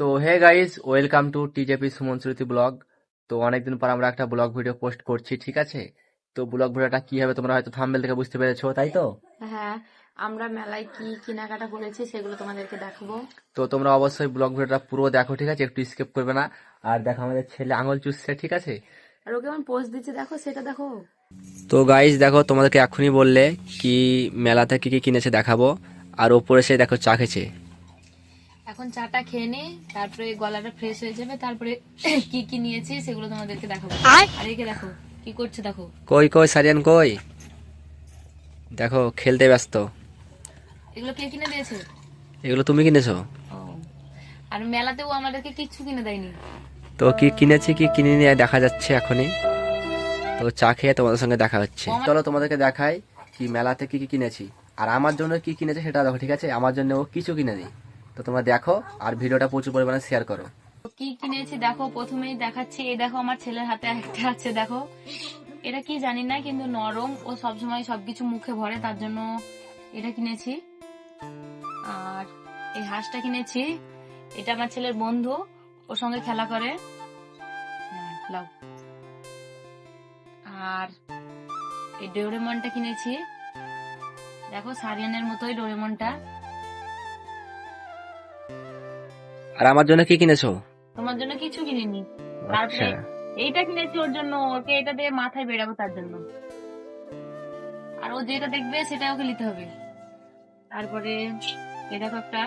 তো hey guys welcome to TJP Suman Smriti blog. তো অনেকদিন পর আমরা একটা ব্লগ ভিডিও পোস্ট করছি ঠিক আছে? তো ব্লগ ভিডিওটা কি হবে তোমরা হয়তো থাম্বনেল থেকে বুঝতে পেরেছ তাই তো? হ্যাঁ আমরা মেলায় কি কেনাকাটা করেছি সেগুলো তোমাদেরকে দেখাবো। তো তোমরা অবশ্যই ব্লগ ভিডিওটা পুরো দেখো ঠিক আছে? একটু স্কিপ করবে না। আর দেখো আমাদের ছেলে আঙুল চুষছে ঠিক আছে? আর ওকে কেমন পোস্ট দিচ্ছে দেখো সেটা দেখো। তো গাইস দেখো তোমাদেরকে এখনই বললে কি মেলাতে কি কি কিনেছে দেখাবো। আর ওপরে সে দেখো চা খেছে এখন চাটা খেয়ে নে তারপরে গলাটা ফ্রেশ হয়ে যাবে তারপরে কি কি নিয়েছি সেগুলো তোমাদেরকে দেখাবো। আর একে দেখো কি করছে দেখো। কই কই সারিয়ান কই? দেখো খেলতে ব্যস্ত। এগুলো কে কিনে দিয়েছে? এগুলো তুমি কিনেছো? আর মেলাতেও আমাদেরকে কিচ্ছু কিনে দেয়নি। তো কি কিনেছি কি কিনে নিয়ে দেখা যাচ্ছে এখনই। তো চা খেয়ে তোমাদের সঙ্গে দেখা হচ্ছে। চলো তোমাদেরকে দেখাই কি মেলাতে কি কি কিনেছি। আর আমার জন্য কি কিনেছে সেটা দেখো ঠিক আছে? আমার জন্য ও কিছু কিনে দিই তো তোমরা দেখো আর ভিডিওটা প্রচুর পরিমাণে শেয়ার করো। কি কিনেছি দেখো প্রথমেই দেখাচ্ছি। এই দেখো আমার ছেলের হাতে একটা আছে দেখো। এটা কি জানি না কিন্তু নরম ও সবসময় সবকিছু মুখে ভরে তার জন্য এটা কিনেছি। আর এই হাঁসটা কিনেছি। এটা আমার ছেলের বন্ধু ওর সঙ্গে খেলা করে। হ্যাঁ, আর এই ডোরেমনটা কিনেছি। দেখো সারিয়ানের মতোই ডোরেমনটা। আর আমার জন্য কি কিনেছো? তোমার জন্য কিছু কিনিনি। আচ্ছা। তারপরে এইটা কিনেছি ওর জন্য ওকে এটা দিয়ে মাথায় বেরাবো তার জন্য। আর ও যেটা দেখবে সেটা ওকে নিতে হবে। তারপরে এ দেখো একটা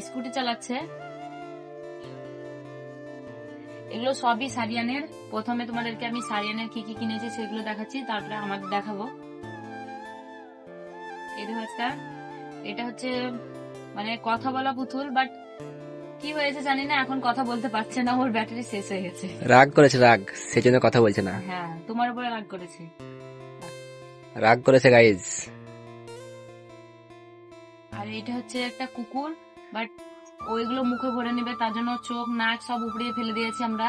স্কুটি চালাচ্ছে। এগুলো সবই সারিয়ানের। প্রথমে তোমাদেরকে আমি সারিয়ানের কি কি কিনেছি সেগুলো দেখাচ্ছি তারপরে আমাদের দেখাবো। এই দেখো একটা এটা হচ্ছে মানে কথা বলা পুতুল বাট কি হয়েছে জানি না এখন কথা বলতে পারছে না ওর ব্যাটারি শেষ হয়ে গেছে। রাগ করেছে রাগ। সেই জন্য কথা বলছে না। হ্যাঁ তোমার উপরে রাগ করেছে। রাগ করেছে গাইজ আর এটা হচ্ছে একটা কুকুর বাট ওইগুলো মুখে ভরে নেবে তার জন্য চোখ নাক সব উপড়িয়ে ফেলে দিয়েছি আমরা।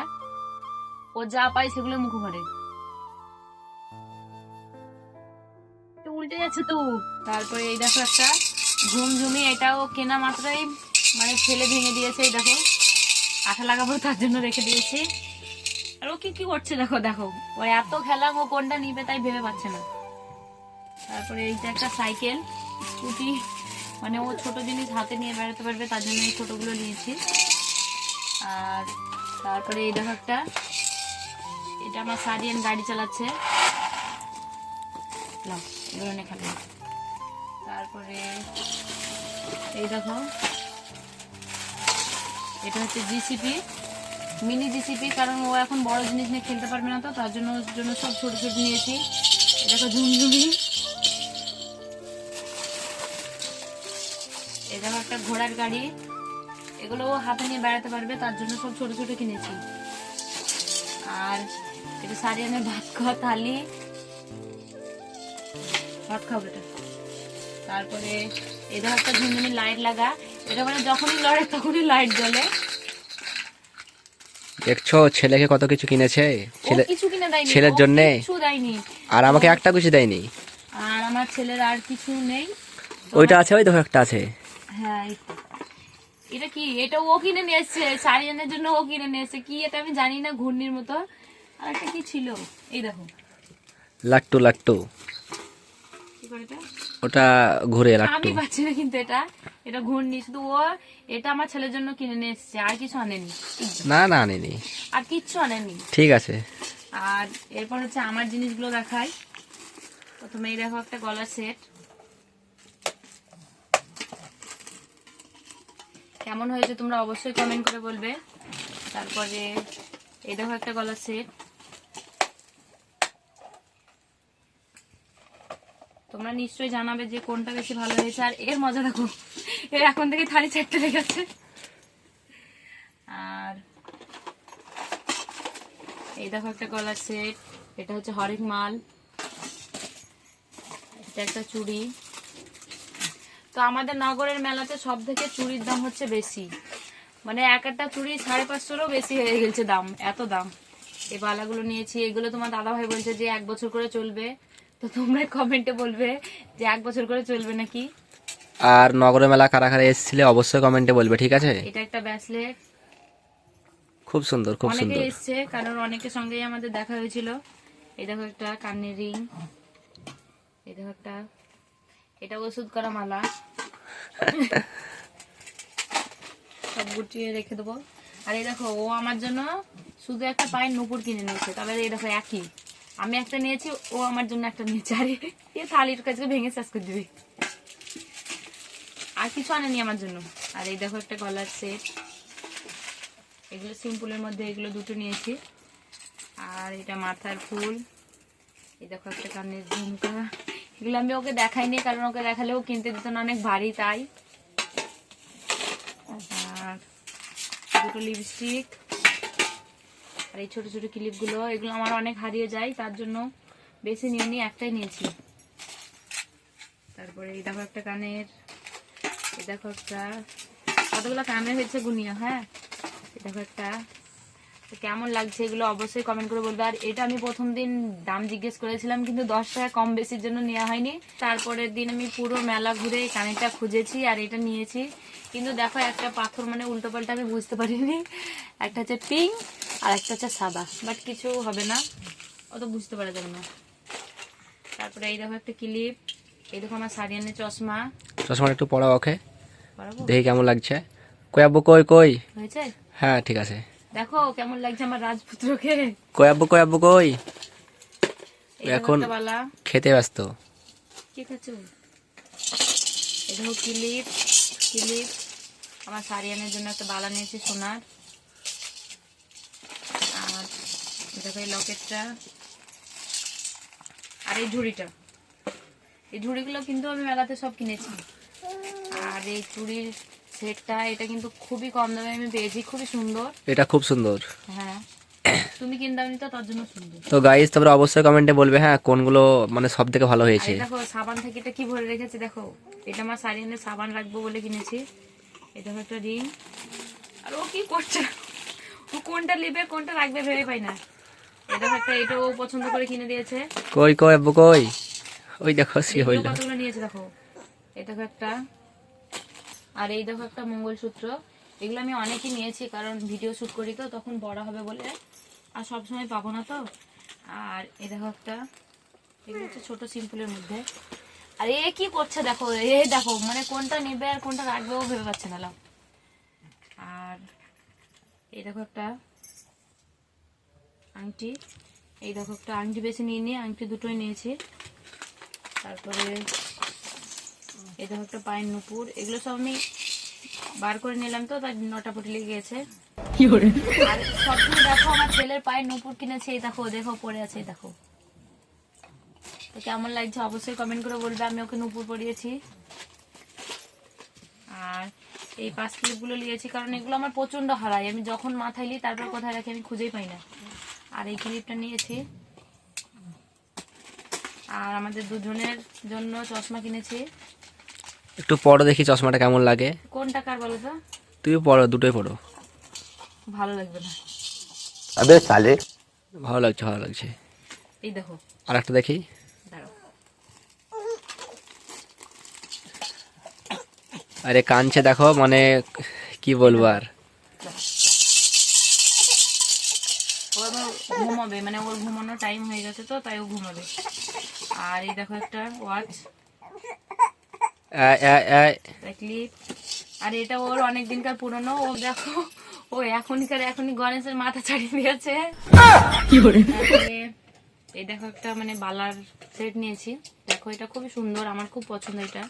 ও যা পাই সেগুলো মুখে ভরে। উল্টে যাচ্ছে তো। তারপরে এই দেখো একটা। ঝুমঝুমি এটাও কেনা মাত্রই মানে ফেলে ভেঙে দিয়েছে এই দেখো। আঠা লাগাবো তার জন্য রেখে দিয়েছি। আর ও কি কি করছে দেখো দেখো। ও এত খেলা ও কোনটা নিবে তাই ভেবে পাচ্ছে না। তারপরে এইটা একটা সাইকেল স্কুটি মানে ও ছোট জিনিস হাতে নিয়ে বেড়াতে পারবে তার জন্য এই ছোটগুলো নিয়েছি। আর তারপরে এই দেখো একটা এটা আমার সারিয়ান গাড়ি চালাচ্ছে। নাও, এগুলো নে খাবে তারপরে এই দেখো, এটা হচ্ছে জিসিপি মিনি জিসিপি কারণ ও এখন বড় জিনিস নিয়ে খেলতে পারবে না তো, তার জন্য জন্য সব ছোট ছোট নিয়েছি। এটা ঝুমঝুমি এটা একটা ঘোড়ার গাড়ি। এগুলো ও হাতে নিয়ে বেড়াতে পারবে, তার জন্য সব ছোট ছোট কিনেছি। আর এটা সারিয়ানের ভাত খাওয়া থালি। ভাত খাব এটা তারপরে এটা একটা ঝুনঝুনি লাইট লাগা এটা মানে যখনই লড়ে তখনই লাইট জ্বলে। দেখছ ছেলেকে কত কিছু কিনেছে? ছেলে কিছু কিনে দেয়নি ছেলের জন্যে? কিছু দেয়নি। আর আমাকে একটা কিছু দেয়নি? আর আমার ছেলের আর কিছু নেই। ওইটা আছে ওই দেখো একটা আছে। হ্যাঁ এটা কি? এটা ও কিনে নিয়ে এসছে সারিয়ানের জন্য ও কিনে নিয়ে এসছে। কি এটা আমি জানি না ঘূর্ণির মতো। আর একটা কি ছিল? এই দেখো। লাট্টু লাট্টু। কি করে এটা? ওটা ঘুরে লাট্টু আমি পাচ্ছি না কিন্তু এটা। এটা ঘূর্ণি শুধু ও এটা আমার ছেলের জন্য কিনে নিয়ে এসেছে আর কিছু আনেনি। না না আনেনি। আর কিচ্ছু আনেনি। ঠিক আছে। আর এরপর হচ্ছে আমার জিনিসগুলো দেখাই। প্রথমে এই দেখো একটা গলার সেট। কেমন হয়েছে তোমরা অবশ্যই কমেন্ট করে বলবে। তারপরে এই দেখো একটা গলার সেট। তোমরা নিশ্চয়ই জানাবে যে কোনটা বেশি ভালো হয়েছে, আর এর মজা দেখো। এর এখন থেকে থালি চারটে লেগেছে। আর এই দেখো একটা গলার সেট এটা হচ্ছে হরেক মাল। এটা একটা চুড়ি। তো আমাদের নগরের মেলাতে সব থেকে চুড়ির দাম হচ্ছে বেশি। মানে এক একটা চুড়ি সাড়ে পাঁচশোরও বেশি হয়ে গেছে দাম, এত দাম। এই বালাগুলো নিয়েছি, এগুলো তোমার দাদা ভাই বলছে যে এক বছর করে চলবে। তো তোমরা কমেন্টে বলবে যে এক বছর করে চলবে নাকি। আর নগর মেলা কারা কারা এসেছিলে অবশ্যই কমেন্টে বলবে ঠিক আছে? এটা একটা ব্যাসলেট। খুব সুন্দর খুব সুন্দর। অনেকে এসছে কারণ অনেকের সঙ্গেই আমাদের দেখা হয়েছিল। এই দেখো একটা কানের রিং। এই দেখো একটা এটা ওষুধ করা মালা। সব গুটিয়ে রেখে দেবো। আর এই দেখো ও আমার জন্য শুধু একটা পায়ের নুপুর কিনে নিয়েছে। তবে এই দেখো একই। আমি একটা নিয়েছি, ও আমার জন্য একটা নিয়েছে। আরে, এ- থালির কাছে ভেঙে শেষ করে দিবে। আর কিছু আনেনি আমার জন্য। আর এই দেখো একটা গলার সেট এগুলো সিম্পলের মধ্যে এগুলো দুটো নিয়েছি। আর এটা মাথার ফুল। এই দেখো একটা কানের ঝুমকা। এগুলো আমি ওকে দেখাইনি, কারণ ওকে দেখালেও কিনতে দিত না, অনেক ভারী তাই। আর দুটো লিপস্টিক আর এই ছোট ছোট ক্লিপগুলো, এগুলো আমার অনেক হারিয়ে যায়, তার জন্য বেশি নিয়ে নিয়ে একটাই নিয়েছি। তারপরে এই দেখো একটা কানের, এই দেখো একটা, কতগুলো কানের হয়েছে গুনিয়া হ্যাঁ? এই দেখো একটা। কেমন লাগছে এগুলো অবশ্যই কমেন্ট করে বলবে। আর এটা আমি প্রথম দিন দাম জিজ্ঞেস করেছিলাম, কিন্তু দশ টাকা কম বেশির জন্য নেওয়া হয়নি। তারপরের দিন আমি পুরো মেলা ঘুরে কানেরটা খুঁজেছি আর এটা নিয়েছি। কিন্তু দেখো একটা পাথর মানে উল্টো পাল্টা আমি বুঝতে পারিনি। একটা হচ্ছে পিঙ্ক আর একটা হচ্ছে সাদা। বাট কিছু হবে না। অত বুঝতে পারা যাবে না। তারপরে এই দেখো একটা ক্লিপ। এই দেখো আমার শাড়ি সারিয়ানের চশমা। চশমাটা একটু পড়া ওকে? দেখি কেমন লাগছে। কই আব্বু কই কই? হয়েছে? হ্যাঁ ঠিক আছে। দেখো কেমন লাগছে আমার রাজপুত্রকে। কই আব্বু কই এখন- খেতে ব্যস্ত। কি খাচ্ছ? এই দেখো ক্লিপ। ক্লিপ। আমার শাড়ি সারিয়ানের জন্য একটা বালা নিয়েছি সোনার আর এই দেখো এই লকেটটা। আর এই ঝুড়িটা। এই ঝুড়িগুলো কিন্তু আমি মেলাতে সব কিনেছি। আর এই চুড়ির সেটটা এটা কিন্তু খুবই কম দামে আমি পেয়েছি খুবই সুন্দর। এটা খুব সুন্দর। হ্যাঁ। তুমি কিনতাম তো তার জন্য সুন্দর। তো গাইস তোমরা অবশ্যই কমেন্টে বলবে হ্যাঁ কোনগুলো মানে সব থেকে ভালো হয়েছে? দেখো সাবান থেকে এটা কি ভরে রেখেছি দেখো। এটা আমার সারিয়ানে সাবান রাখব বলে কিনেছি। এটা একটা রিং। আর ও কি করছে? ও কোনটা নেবে কোনটা রাখবে ভেবে পাই না। এটা একটা এটাও পছন্দ করে কিনে দিয়েছে। কই কই আব্বু কই? ওই দেখো সে হইল। কতগুলো নিয়েছে দেখো? এই একটা। আর এই দেখো একটা মঙ্গলসূত্র। এগুলো আমি অনেকই নিয়েছি কারণ ভিডিও শুট করি তো তখন বড় হবে বলে। আর সব সময় পাবো না তো। আর এই দেখো একটা। এগুলো হচ্ছে ছোট সিম্পলের মধ্যে। আর এ কি করছে দেখো? এ দেখো মানে কোনটা নেবে আর কোনটা রাখবে ও ভেবে পাচ্ছে না আর এই দেখো একটা। আংটি। এই দেখো একটা আংটি বেশি নিয়ে নিয়ে আংটি দুটোই নিয়েছি। তারপরে এই দেখো একটা পায়ের নুপুর। এগুলো সব আমি বার করে নিলাম তো তার নটা পটি লেগে গেছে। আর সবগুলো দেখো আমার ছেলের পায়ের নুপুর কিনেছে এই দেখো দেখো পড়ে আছে এই দেখো। তো কেমন লাগছে অবশ্যই কমেন্ট করে বলবে আমি ওকে নুপুর পরিয়েছি। আর এই পাঁচ ক্লিপগুলো নিয়েছি কারণ এগুলো আমার প্রচণ্ড হারাই আমি যখন মাথায় নিই তারপর কোথায় রাখি আমি খুঁজেই পাই না। আর এই ক্লিপটা নিয়েছি। আর আমাদের দুজনের জন্য চশমা কিনেছি। একটু পরো দেখি চশমাটা কেমন লাগে। কোনটা কার বলো তো? তুই পরো দুটোই পরো ভালো লাগবে না। আবে সালে ভালো লাগছে ভালো লাগছে। এই দেখো। আর একটা দেখি আরে কানছে দেখো মানে কি বলব আর। ঘুমাবে মানে ওর ঘুমানোর টাইম হয়ে গেছে তো তাই ও ঘুমাবে। আর এই দেখো একটা ওয়াচ ক্লিপ আর এটা ওর অনেক দিনকার পুরনো ও দেখো ও এখনকার এখনই গণেশের মাথা ছাড়িয়ে দিয়েছে। এই দেখো একটা মানে বালার সেট নিয়েছি। দেখো এটা খুবই সুন্দর আমার খুব পছন্দ এটা।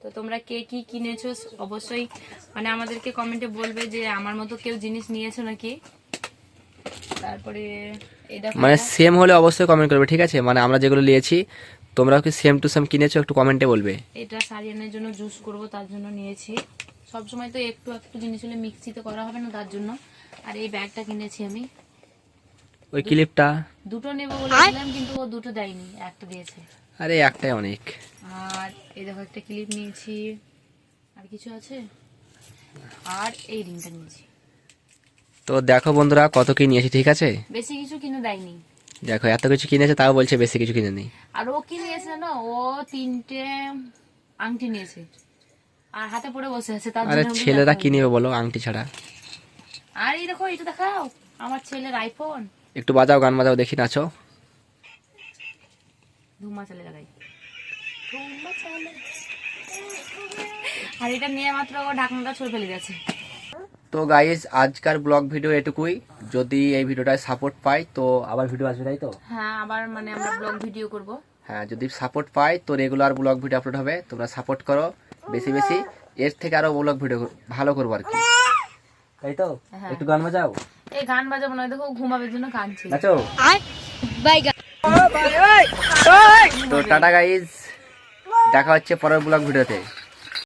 তো তোমরা কে কি কিনেছো অবশ্যই মানে আমাদেরকে কমেন্টে বলবে যে আমার মতো কেউ জিনিস নিয়েছো নাকি? তারপরে মানে সেম হলে অবশ্যই কমেন্ট করবে ঠিক আছে? মানে আমরা যেগুলো নিয়েছি তোমরাও কি সেম টু সেম কিনেছো? একটু কমেন্টে বলবে। এটা সারিয়ানের জন্য জুস করব তার জন্য নিয়েছি। সব সময় তো একটু একটু জিনিস হলে মিক্সিতে করা হবে না তার জন্য। আর এই ব্যাগটা কিনেছি আমি। ওই ক্লিপটা দুটো নেব বলেছিলাম কিন্তু ও দুটো দেয়নি একটা দিয়েছে। আরে একটাই অনেক। আর এই দেখো একটা ক্লিপ নিয়েছি। আর কিছু আছে? আর এই রিংটা নিয়েছি। তো দেখো বন্ধুরা কত কি নিয়েছি ঠিক আছে? বেশি কিছু কিনে দেয়নি। দেখো এত কিছু কিনেছে তাও বলছে বেশি কিছু কিনে নেই আর ও কি নিয়েছে জানো? ও তিনটে আংটি নিয়েছে। আর হাতে পড়ে বসে আছে তার আরে ছেলেরা কি নেবে বলো আংটি ছাড়া? আর এই দেখো এটা দেখাও আমার ছেলের আইফোন একটু বাজাও গান বাজাও দেখি নাচো। ধুমা চালে লাগাই। ধুমা চালে। আর এটা নিয়ে মাত্র ও ঢাকনাটা ছড়ে ফেলে গেছে তো গাইজ আজকার ব্লগ ভিডিও এটুকুই। যদি এই ভিডিওটায় সাপোর্ট পাই তো আবার ভিডিও আসবে তাই তো? হ্যাঁ আবার মানে আমরা ব্লগ ভিডিও করব। হ্যাঁ যদি সাপোর্ট পাই তো রেগুলার ব্লগ ভিডিও আপলোড হবে। তোমরা সাপোর্ট করো বেশি বেশি। এর থেকে আরও ব্লগ ভিডিও ভালো করব আর কি। তাই তো? হ্যাঁ। একটু গান বাজাও। এই গান বাজাবো না দেখো ঘুমাবে জন্য কাঁদছে। নাচো। বাই তো টাটা গাইজ দেখা হচ্ছে পরের ব্লগ ভিডিওতে